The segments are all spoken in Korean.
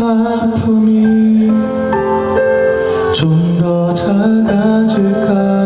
아픔이 좀 더 작아질까?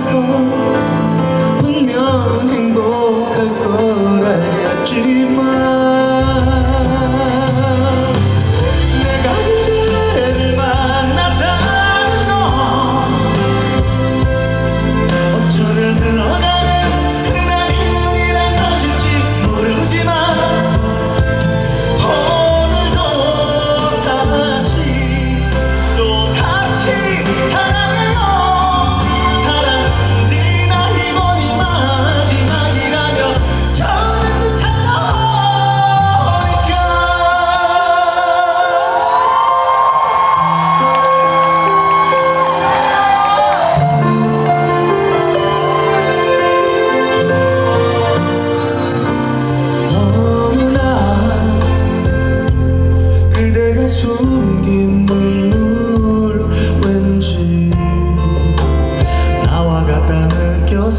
계속 분명 행복할 걸 알겠지만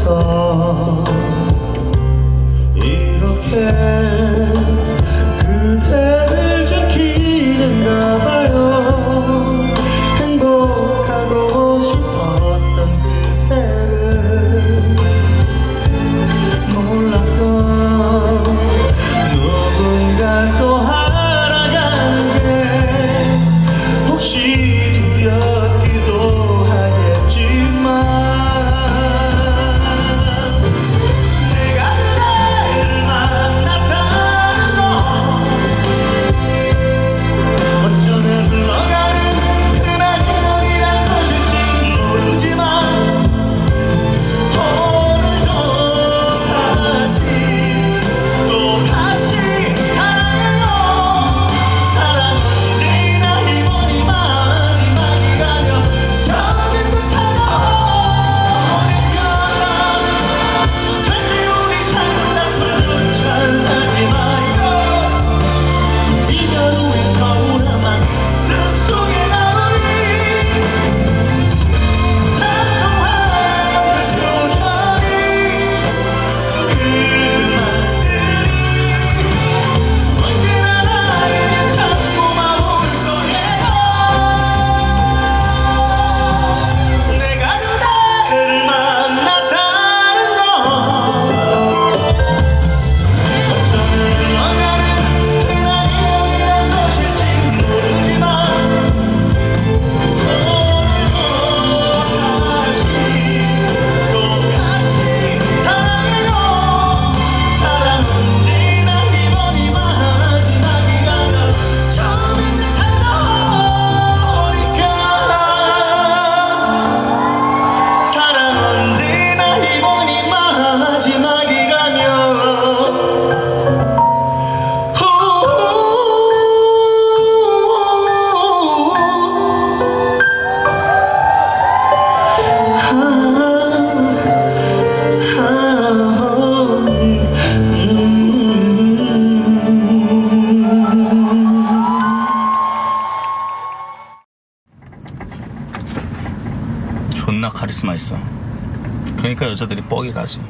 앞에서 이렇게 그대를 지키는가 봐요. 행복하고 싶었던 그대를 몰랐던 누군가를 또 알아가는 게 혹시 존나 카리스마 있어. 그러니까 여자들이 뻑이 가지.